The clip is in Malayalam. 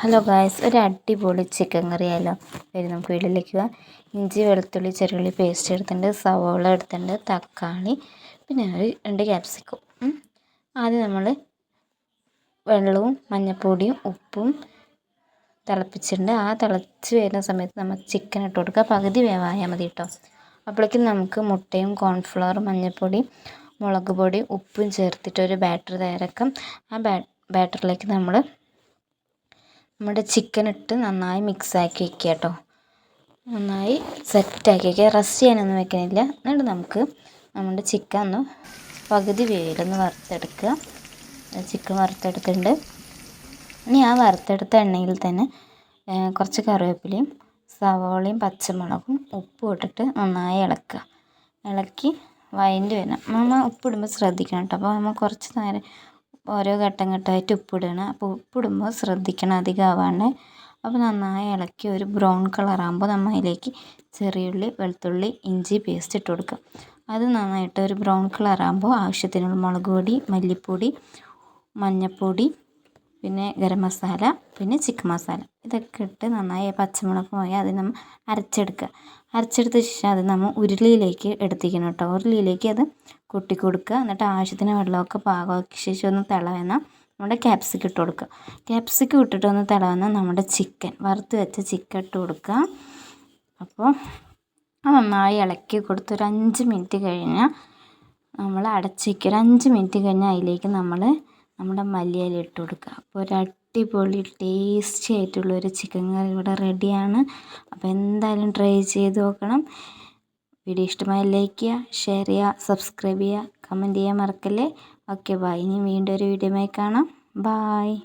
ഹലോ ഗായ്സ് ഒരു അടിപൊളി ചിക്കൻ കറിയായാലോ വരും നമുക്ക് വീട്ടിലേക്ക് പോവാം. ഇഞ്ചി വെളുത്തുള്ളി ചെറുള്ളി പേസ്റ്റ് എടുത്തിട്ടുണ്ട്. സവോള എടുത്തിട്ടുണ്ട്. തക്കാളി പിന്നെ ഒരു രണ്ട് ക്യാപ്സിക്കും ആദ്യം നമ്മൾ വെള്ളവും മഞ്ഞൾപ്പൊടിയും ഉപ്പും തിളപ്പിച്ചിട്ടുണ്ട്. ആ തിളച്ച് വരുന്ന സമയത്ത് നമ്മൾ ചിക്കൻ ഇട്ട് കൊടുക്കുക പകുതി വേവായാൽ മതി കേട്ടോ. അപ്പോഴേക്കും നമുക്ക് മുട്ടയും കോൺഫ്ലവറും മഞ്ഞൾപ്പൊടി മുളക് പൊടി ഉപ്പും ചേർത്തിട്ട് ഒരു ബാറ്റർ തയ്യാറാക്കാം. ആ ബാറ്ററിലേക്ക് നമ്മൾ നമ്മുടെ ചിക്കൻ ഇട്ട് നന്നായി മിക്സാക്കി വെക്കുക കേട്ടോ നന്നായി സെറ്റാക്കി വയ്ക്കുക റസ്റ്റ് ചെയ്യാനൊന്നും വെക്കണില്ല. എന്നിട്ട് നമുക്ക് നമ്മുടെ ചിക്കൻ ഒന്ന് പകുതി വേവിലൊന്ന് വറുത്തെടുക്കുക. ചിക്കൻ വറുത്തെടുത്തിട്ടുണ്ട് ഇനി ആ വറുത്തെടുത്ത എണ്ണയിൽ തന്നെ കുറച്ച് കറിവേപ്പിലയും സവോളയും പച്ചമുളകും ഉപ്പും ഇട്ടിട്ട് നന്നായി ഇളക്കുക. ഇളക്കി വയന്റെ വരണം. നമ്മൾ ഉപ്പിടുമ്പോൾ ശ്രദ്ധിക്കണം കേട്ടോ അപ്പോൾ നമ്മൾ കുറച്ച് നേരം ഓരോ ഘട്ടം ഘട്ടമായിട്ട് ഉപ്പിടണം അപ്പോൾ ഉപ്പിടുമ്പോൾ ശ്രദ്ധിക്കണം അധികം അപ്പോൾ നന്നായി ഇളക്കി ഒരു ബ്രൗൺ കളർ കളറാകുമ്പോൾ നമ്മൾ അതിലേക്ക് ചെറിയുള്ളി വെളുത്തുള്ളി ഇഞ്ചി പേസ്റ്റ് ഇട്ട് കൊടുക്കുക. അത് നന്നായിട്ട് ഒരു ബ്രൗൺ കളറാകുമ്പോൾ ആവശ്യത്തിനുള്ള മുളക് പൊടി മല്ലിപ്പൊടി മഞ്ഞൾപ്പൊടി പിന്നെ ഗരം മസാല പിന്നെ ചിക്കൻ മസാല. ഇതൊക്കെ ഇട്ട് നന്നായി പച്ചമുളക് പോയി അത് നമ്മൾ അരച്ചെടുക്കുക അരച്ചെടുത്ത ശേഷം അത് നമ്മൾ ഉരുളിയിലേക്ക് എടുത്തിരിക്കണം കേട്ടോ ഉരുളിയിലേക്ക് അത് കൊട്ടി കൊടുക്കുക എന്നിട്ട് ആവശ്യത്തിന് വെള്ളമൊക്കെ പാകമാക്കിയ ശേഷം ഒന്ന് തിളവന്നാൽ നമ്മുടെ ക്യാപ്സിക്ക് ഇട്ട് കൊടുക്കുക ക്യാപ്സിക്ക് ഇട്ടിട്ട് ഒന്ന് തിളവുന്ന നമ്മുടെ ചിക്കൻ. വറുത്ത് വെച്ച ചിക്കൻ ഇട്ട് കൊടുക്കുക അപ്പോൾ അത് നന്നായി ഇളക്കി കൊടുത്ത് ഒരു അഞ്ച് മിനിറ്റ് കഴിഞ്ഞാൽ നമ്മൾ അടച്ചേക്കുക ഒരു അഞ്ച് മിനിറ്റ് കഴിഞ്ഞാൽ അതിലേക്ക് നമ്മൾ നമ്മുടെ മല്ലിയില ഇട്ട് കൊടുക്കുക. അപ്പോൾ ഒരു അടിപൊളി ടേസ്റ്റി ആയിട്ടുള്ള ഒരു ചിക്കൻ കറി ഇവിടെ റെഡിയാണ് അപ്പോൾ എന്തായാലും ട്രൈ ചെയ്ത് നോക്കണം. വീഡിയോ ഇഷ്ടമായ ലൈക്ക് ചെയ്യുക ഷെയർ ചെയ്യുക സബ്സ്ക്രൈബ് ചെയ്യുക കമന്റ് ചെയ്യാൻ മറക്കല്ലേ? ഓക്കെ ബൈ ഇനി വീണ്ടും ഒരു വീഡിയോയുമായി കാണാം. ബായ്